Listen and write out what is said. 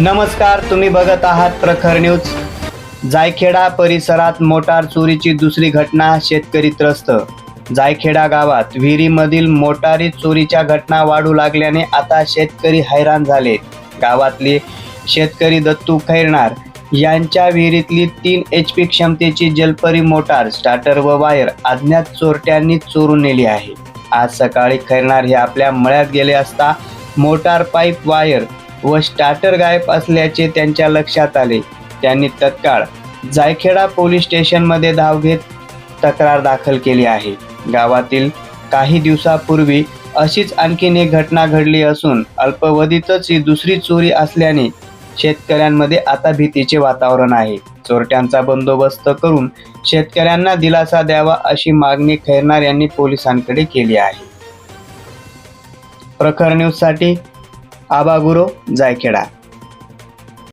नमस्कार तुम्ही बघत आहात प्रखर न्यूज. जायखेडा परिसरात मोटार चोरीची दुसरी घटना शेतकरी त्रस्त. जायखेडा गावात विहिरीमधील मोटारी चोरीच्या घटना वाढू लागल्याने आता शेतकरी हैराण झाले. गावातले शेतकरी दत्तू खैरणार यांच्या विहिरीतली तीन एच पी क्षमतेची जलपरी मोटार स्टार्टर व वायर अज्ञात चोरट्यांनी चोरून नेली आहे. आज सकाळी खैरणार हे आपल्या मळ्यात गेले असता मोटार पाईप वायर व स्टार्टर गायब असल्याचे त्यांच्या लक्षात आले. त्यांनी तत्काळ जायखेडा पोलीस स्टेशनमध्ये धाव घेत तक्रार दाखल केली आहे. गावातील काही दिवसापूर्वी अशीच आणखीन एक घटना घडली असून अल्पवधीतच ही दुसरी चोरी असल्याने शेतकऱ्यांमध्ये आता भीतीचे वातावरण आहे. चोरट्यांचा बंदोबस्त करून शेतकऱ्यांना दिलासा द्यावा अशी मागणी खैरनार यांनी पोलिसांकडे केली आहे. प्रखर न्यूजसाठी आबागुरो जायखेडा